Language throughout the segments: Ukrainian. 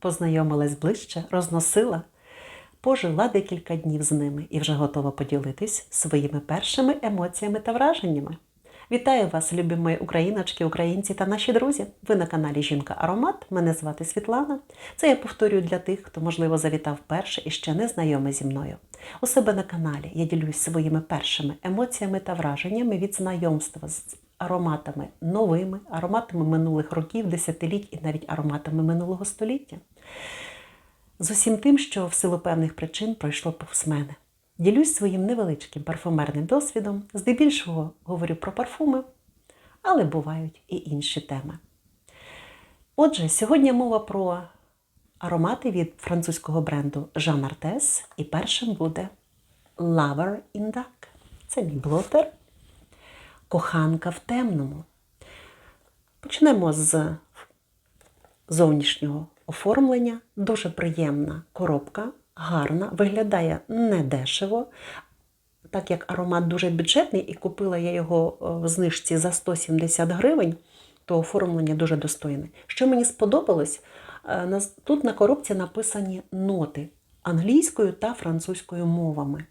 познайомилась ближче, розносила, пожила декілька днів з ними і вже готова поділитись своїми першими емоціями та враженнями. Вітаю вас, любі мої україночки, українці та наші друзі. Ви на каналі Жінка Аромат. Мене звати Світлана. Це я повторюю для тих, хто, можливо, завітав вперше і ще не знайомий зі мною. У себе на каналі я ділюсь своїми першими емоціями та враженнями від знайомства з ароматами новими, ароматами минулих років, десятиліть і навіть ароматами минулого століття. З усім тим, що в силу певних причин пройшло повз мене. Ділюсь своїм невеличким парфумерним досвідом, здебільшого говорю про парфуми, але бувають і інші теми. Отже, сьогодні мова про аромати від французького бренду Jean Artes, і першим буде Lover in Dark. Це мій блотер. Коханка в темному. Почнемо з зовнішнього оформлення. Дуже приємна коробка, гарна, виглядає недешево. Так як аромат дуже бюджетний, і купила я його в знижці за 170 гривень, то оформлення дуже достойне. Що мені сподобалось, тут на коробці написані ноти англійською та французькою мовами.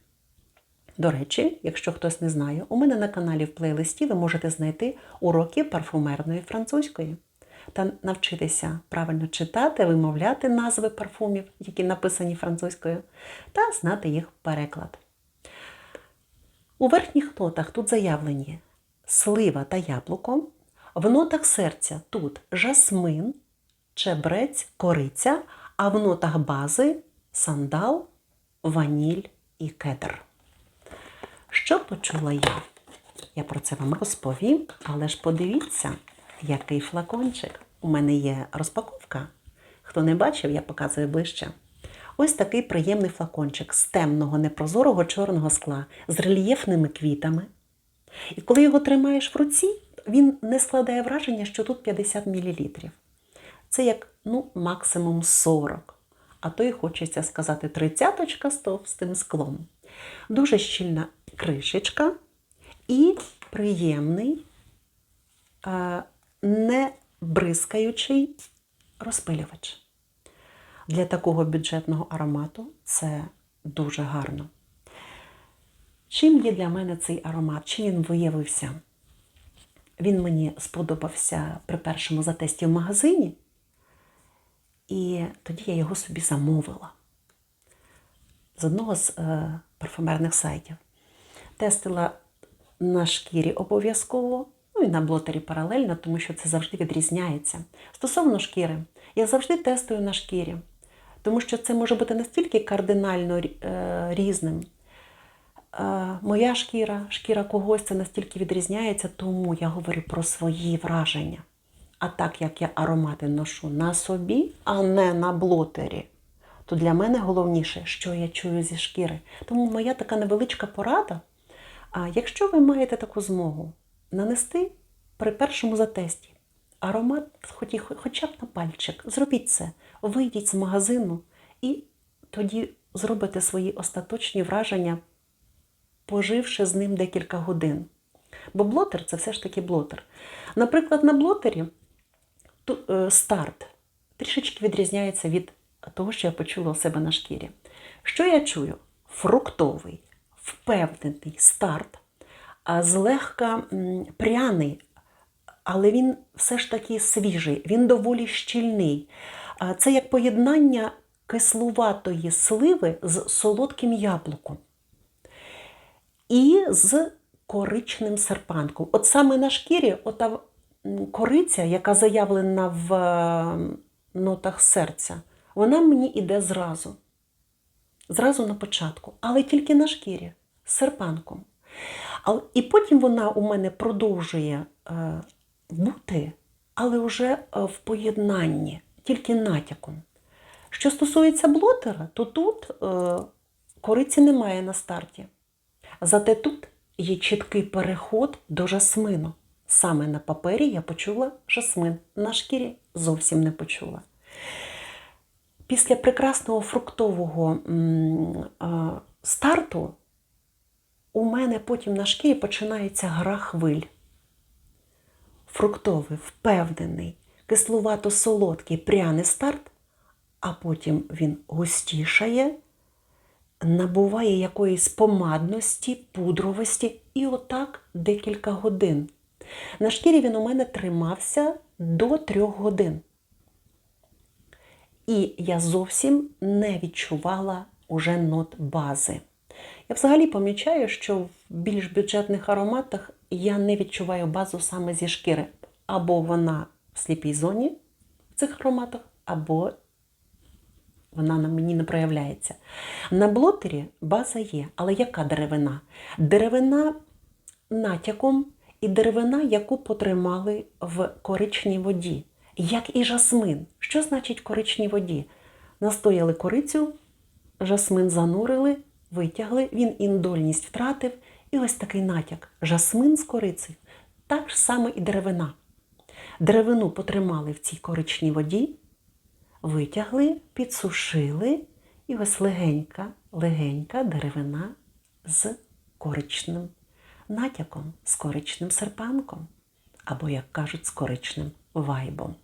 До речі, якщо хтось не знає, у мене на каналі в плейлисті ви можете знайти уроки парфумерної французької та навчитися правильно читати, вимовляти назви парфумів, які написані французькою, та знати їх переклад. У верхніх нотах тут заявлені слива та яблуко, в нотах серця тут жасмин, чебрець, кориця, а в нотах бази сандал, ваніль і кедр. Що почула я? Я про це вам розповім, але ж подивіться, який флакончик. У мене є розпаковка. Хто не бачив, я показую ближче. Ось такий приємний флакончик з темного, непрозорого чорного скла, з рельєфними квітами. І коли його тримаєш в руці, він не складає враження, що тут 50 мл. Це як ну, максимум 40, а то й хочеться сказати тридцяточка з товстим склом. Дуже щільна кришечка і приємний, не бризкаючий розпилювач. Для такого бюджетного аромату це дуже гарно. Чим є для мене цей аромат? Чим він виявився? Він мені сподобався при першому затесті в магазині, і тоді я його собі замовила з одного з е, парфумерних сайтів. Тестила на шкірі обов'язково, ну і на блотері паралельно, тому що це завжди відрізняється. Стосовно шкіри, я завжди тестую на шкірі, тому що це може бути настільки кардинально е, різним. Е, моя шкіра, шкіра когось це настільки відрізняється, тому я говорю про свої враження. А так як я аромати ношу на собі, а не на блотері, то для мене головніше, що я чую зі шкіри. Тому моя така невеличка порада. А якщо ви маєте таку змогу нанести при першому затесті аромат, хоча б на пальчик, зробіть це, вийдіть з магазину і тоді зробите свої остаточні враження, поживши з ним декілька годин. Бо блотер це все ж таки блотер. Наприклад, на блотері старт трішечки відрізняється від того, що я почула у себе на шкірі. Що я чую? Фруктовий, впевнений старт, злегка пряний, але він все ж таки свіжий, він доволі щільний. Це як поєднання кислуватої сливи з солодким яблуком. І з коричним серпанком. От саме на шкірі ота кориця, яка заявлена в нотах серця, вона мені йде зразу. Зразу на початку, але тільки на шкірі, серпанком. І потім вона у мене продовжує е, бути, але вже е, в поєднанні, тільки натяком. Що стосується блотера, то тут е, кориці немає на старті. Зате тут є чіткий переход до жасмину. Саме на папері я почула жасмин, на шкірі зовсім не почула. Після прекрасного фруктового старту у мене потім на шкірі починається гра хвиль. Фруктовий, впевнений, кислувато-солодкий, пряний старт, а потім він густішає, набуває якоїсь помадності, пудровості, і отак декілька годин. На шкірі він у мене тримався до трьох годин. І я зовсім не відчувала уже нот бази. Я взагалі помічаю, що в більш бюджетних ароматах я не відчуваю базу саме зі шкіри. Або вона в сліпій зоні в цих ароматах, або вона на мені не проявляється. На блотері база є, але яка деревина? Деревина натяком і деревина, яку потримали в коричній воді, як і жасмин. Що значить коричній воді? Настояли корицю, жасмин занурили, витягли, він індольність втратив, і ось такий натяк. Жасмин з корицею. Так ж саме і деревина. Деревину потримали в цій коричній воді, витягли, підсушили, і ось легенька, легенька деревина з коричним натяком, з коричним серпанком, або, як кажуть, з коричним вайбом.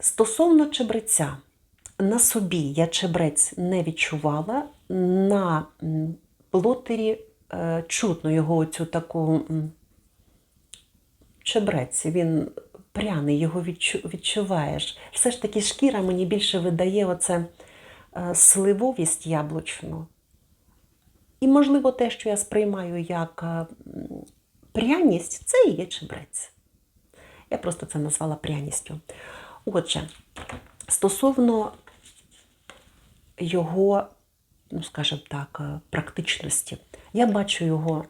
Стосовно чебреця, на собі я чебрець не відчувала, на м, блотері е, чутно його оцю таку чебрець, він пряний, його відчуваєш. Все ж таки шкіра мені більше видає оце е, сливовість яблучну. І, можливо, те, що я сприймаю як е, пряність, це і є чебрець. Я просто це назвала пряністю. Отже, стосовно його, ну скажімо так, е, практичності, я бачу його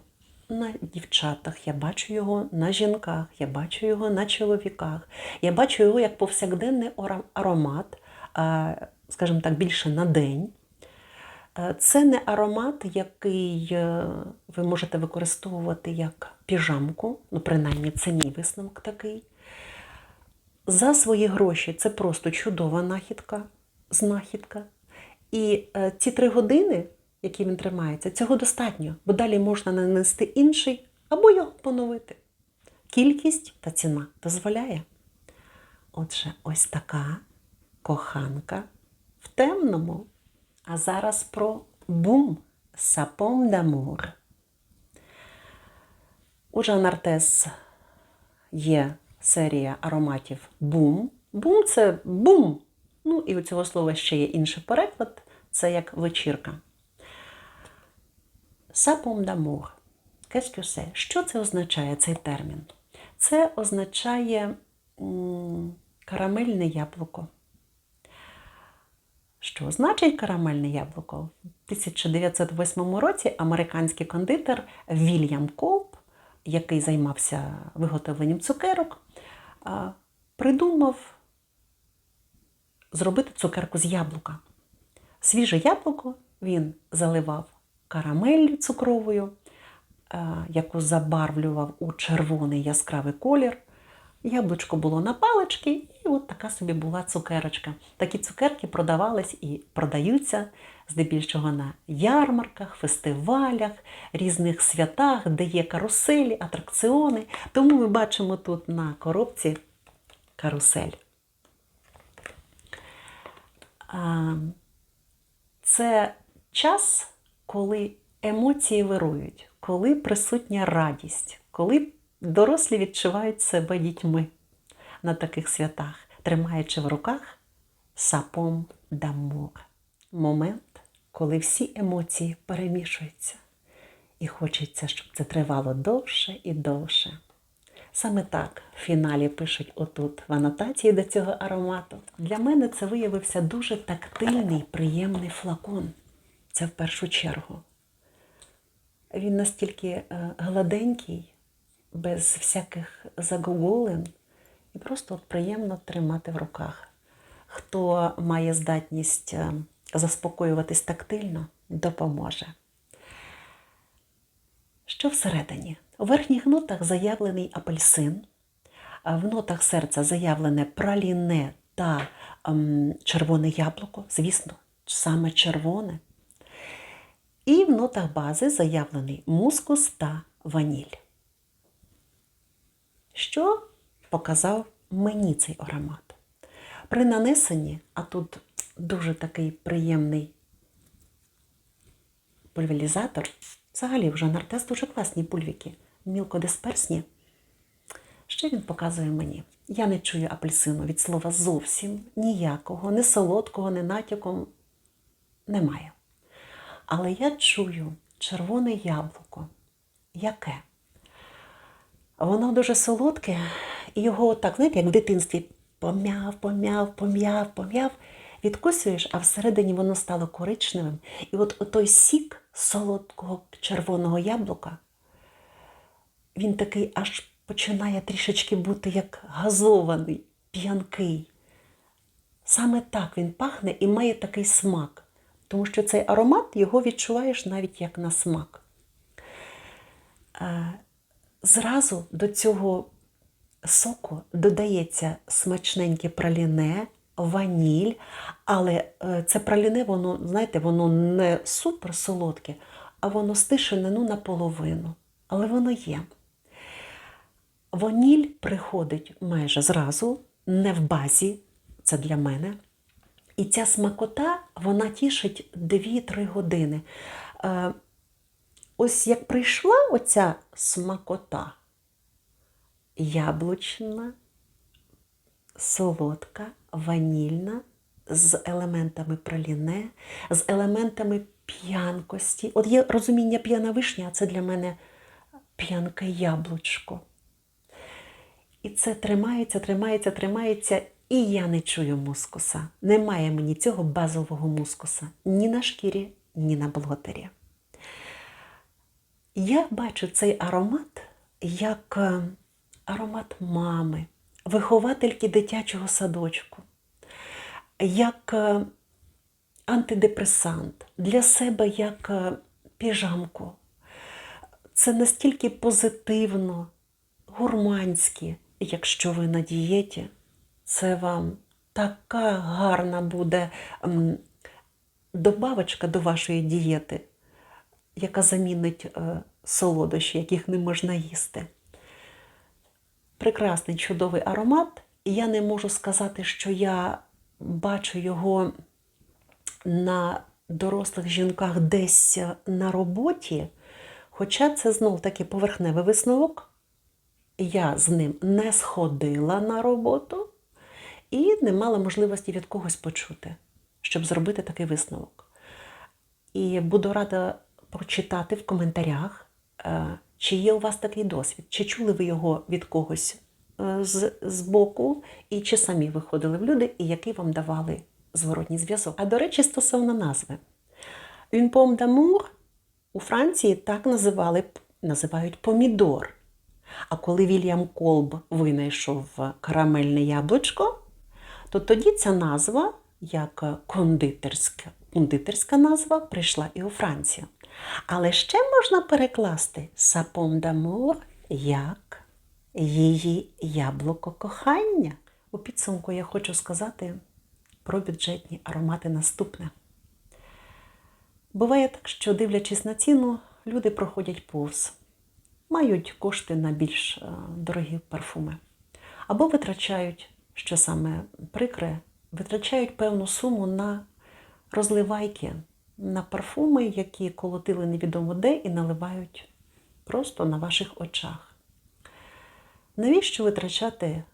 на дівчатах, я бачу його на жінках, я бачу його на чоловіках, я бачу його як повсякденний аромат, е, скажімо так, більше на день. Е, Це не аромат, який ви можете використовувати як піжамку, ну, принаймні, це мій висновок такий. За свої гроші це просто чудова нахідка, знахідка. І е, ці три години, які він тримається, цього достатньо, бо далі можна нанести інший або його поновити. Кількість та ціна дозволяє. Отже, ось така коханка в темному. А зараз про бум сапом дамур. У Жан Артес є серія ароматів бум. Бум це бум. Ну і у цього слова ще є інший переклад це як вечірка. Сапом дамур. Qu'est-ce? Що це означає цей термін? Це означає карамельне яблуко. Що значить карамельне яблуко? У 1908 році американський кондитер Вільям Колб, який займався виготовленням цукерок, придумав зробити цукерку з яблука. Свіже яблуко він заливав карамеллю цукровою, яку забарвлював у червоний яскравий колір. Яблучко було на палички, і от така собі була цукерочка. Такі цукерки продавались і продаються здебільшого на ярмарках, фестивалях, різних святах, де є каруселі, атракціони. Тому ми бачимо тут на коробці карусель. Це час, коли емоції вирують, коли присутня радість, коли дорослі відчувають себе дітьми на таких святах, тримаючи в руках сапом дамур. Момент, коли всі емоції перемішуються. І хочеться, щоб це тривало довше і довше. Саме так в фіналі пишуть отут в анотації до цього аромату. Для мене це виявився дуже тактильний, приємний флакон. Це в першу чергу. Він настільки е, гладенький, без всяких загогулин, і просто от приємно тримати в руках. Хто має здатність е, заспокоюватись тактильно, допоможе. Що всередині? У верхніх нотах заявлений апельсин, в нотах серця заявлене праліне та ем, червоне яблуко, звісно, саме червоне. І в нотах бази заявлений мускус та ваніль. Що показав мені цей аромат? при нанесенні, а тут дуже такий приємний пульверізатор. Взагалі, вже Нартес дуже класні пульвіки, мілкодисперсні. Що він показує мені? Я не чую апельсину від слова зовсім ніякого, ні солодкого, ні натяком немає. Але я чую червоне яблуко. Яке? Воно дуже солодке, і його отак, знаєте, як в дитинстві пом'яв, пом'яв, пом'яв, пом'яв, відкусуєш, а всередині воно стало коричневим. І от той сік солодкого червоного яблука, він такий аж починає трішечки бути як газований, п'янкий. Саме так він пахне і має такий смак, тому що цей аромат його відчуваєш навіть як на смак. Е, Зразу до цього соку додається смачненьке праліне, ваніль, але е, це праліне, воно, знаєте, воно не супер солодке, а воно стишене ну, наполовину. Але воно є. Ваніль приходить майже зразу, не в базі, це для мене. І ця смакота, вона тішить 2-3 години. Е, Ось як прийшла оця смакота, яблучна, солодка, ванільна, з елементами праліне, з елементами п'янкості. От є розуміння п'яна вишня, а це для мене п'янке яблучко. І це тримається, тримається, тримається, і я не чую мускуса. Немає мені цього базового мускуса ні на шкірі, ні на блотері. Я бачу цей аромат як е, аромат мами, виховательки дитячого садочку, як е, антидепресант, для себе як е, піжамку. Це настільки позитивно, гурманське, якщо ви на дієті, це вам така гарна буде добавочка до вашої дієти яка замінить е, солодощі, яких не можна їсти. Прекрасний чудовий аромат, я не можу сказати, що я бачу його на дорослих жінках десь на роботі, хоча це знов таки поверхневий висновок. Я з ним не сходила на роботу і не мала можливості від когось почути, щоб зробити такий висновок. І буду рада прочитати в коментарях, е, чи є у вас такий досвід, чи чули ви його від когось е, з, боку, і чи самі виходили в люди, і який вам давали зворотній зв'язок. А до речі, стосовно назви. Une pomme d'amour у Франції так називали, називають помідор. А коли Вільям Колб винайшов карамельне яблучко, то тоді ця назва, як кондитерська, кондитерська назва, прийшла і у Францію. Але ще можна перекласти сапом дамур як її яблуко кохання. У підсумку я хочу сказати про бюджетні аромати наступне. Буває так, що, дивлячись на ціну, люди проходять повз, мають кошти на більш е, дорогі парфуми. Або витрачають, що саме прикре, витрачають певну суму на розливайки на парфуми, які колотили невідомо де і наливають просто на ваших очах. Навіщо витрачати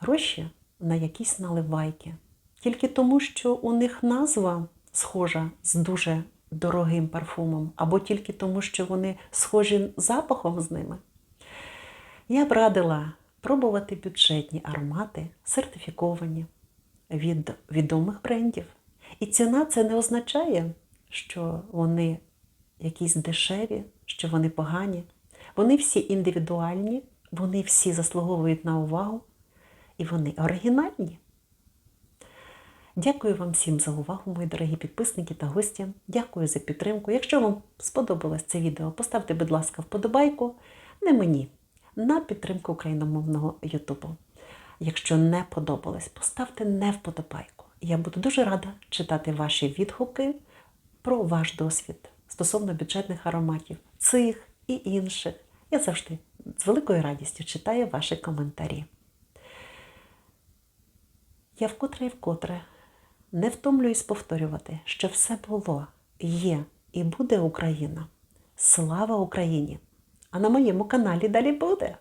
гроші на якісь наливайки? Тільки тому, що у них назва схожа з дуже дорогим парфумом, або тільки тому, що вони схожі запахом з ними. Я б радила пробувати бюджетні аромати, сертифіковані від відомих брендів. І ціна це не означає, що вони якісь дешеві, що вони погані. Вони всі індивідуальні, вони всі заслуговують на увагу і вони оригінальні. Дякую вам всім за увагу, мої дорогі підписники та гості. Дякую за підтримку. Якщо вам сподобалось це відео, поставте, будь ласка, вподобайку. Не мені, на підтримку україномовного Ютубу. Якщо не подобалось, поставте не вподобайку. Я буду дуже рада читати ваші відгуки про ваш досвід стосовно бюджетних ароматів, цих і інших. Я завжди з великою радістю читаю ваші коментарі. Я вкотре і вкотре не втомлююсь повторювати, що все було, є і буде Україна. Слава Україні! А на моєму каналі далі буде.